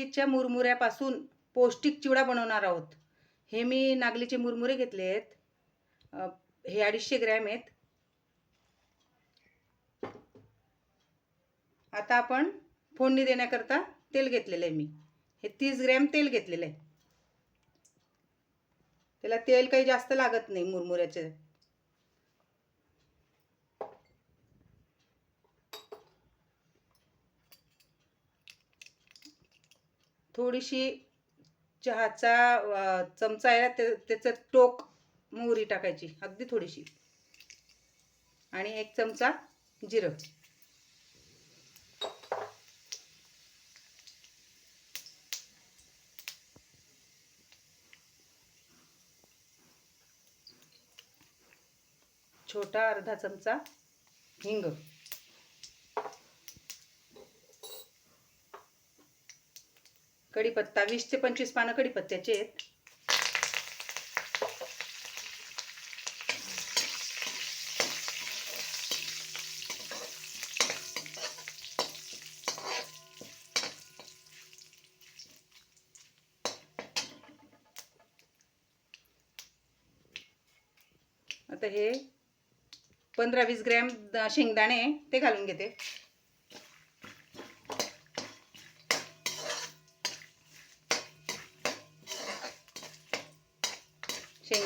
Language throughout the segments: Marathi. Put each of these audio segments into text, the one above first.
नागलीच्या मुरमुऱ्यापासून पौष्टिक चिवडा बनवणार आहोत. हे मी नागलीचे मुरमुरे घेतले आहेत. हे अडीचशे ग्रॅम आहेत. आता आपण फोडणी देण्याकरता तेल घेतलेलं आहे मी. हे तीस ग्रॅम तेल घेतलेलं आहे. त्याला तेल काही जास्त लागत नाही मुरमुऱ्याचे. थोडीशी चहाचा चमचा आहे ते त्याचं टोक मोहरी टाकायची अगदी थोडीशी. आणि एक चमचा जिरं. छोटा अर्धा चमचा हिंग. कढीपत्ता वीस ते पंचवीस पानं कढीपत्त्याचे आहेत. आता हे पंधरा वीस ग्रॅम शेंगदाणे ते घालून घेते.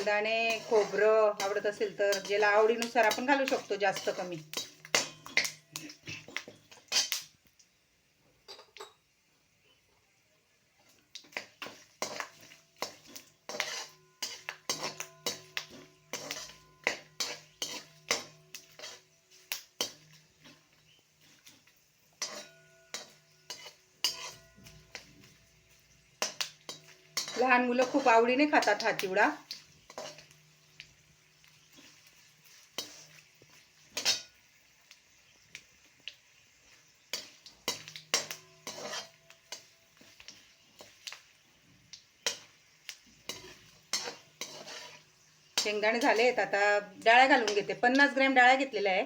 शेंगदाणे खोबरं आवडत असेल तर ज्याला आवडीनुसार आपण घालू शकतो जास्त कमी. लहान मुलं खूप आवडीने खातात हा चिवडा. शेंगदाणे झाले आहेत आता डाळ्या घालून घेते. पन्नास ग्रॅम डाळ्या घेतलेल्या आहे.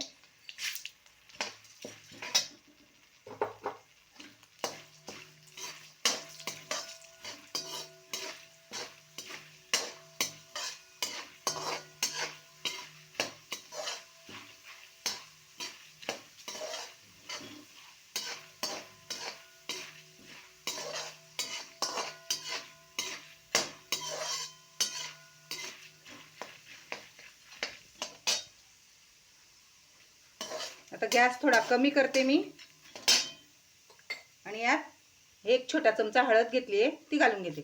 आता गॅस थोडा कमी करते मी. आणि यात एक छोटा चमचा हळद घेतली आहे ती घालून घेते.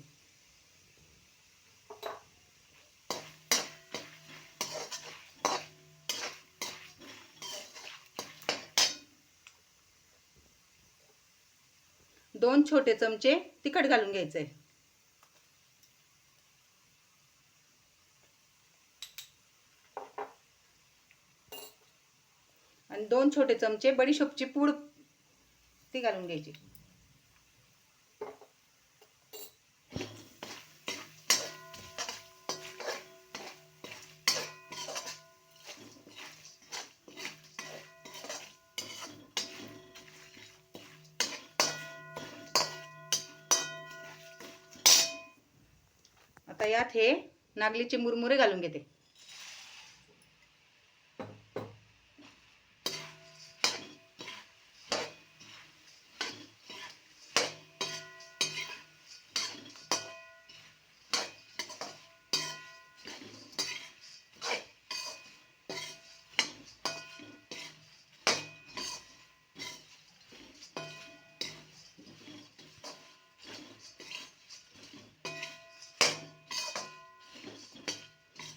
दोन छोटे चमचे तिखट घालून घ्यायचं आहे आणि दोन छोटे चमचे बडीशोपची पूड ती घालून घ्यायची. आता यात हे नागलीचे मुरमुरे घालून घेते.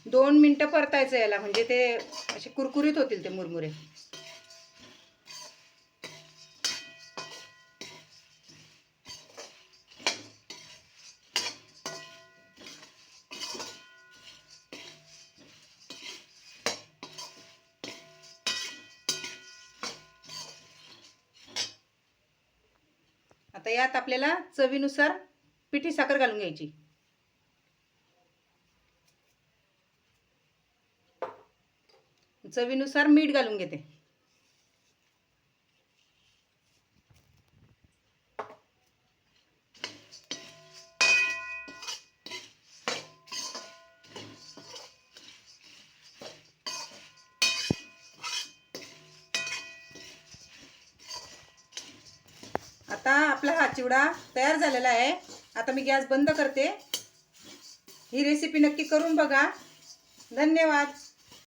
दोन मिनटं परतायचं याला म्हणजे ते असे कुरकुरीत होतील ते मुरमुरे. आता यात आपल्याला चवीनुसार पिठी साखर घालून घ्यायची. चवीनुसार मीठ घालून घेते. आता आपला हा चिवडा तयार झालेला आहे. आता मी गॅस बंद करते. ही रेसिपी नक्की करून बघा. धन्यवाद.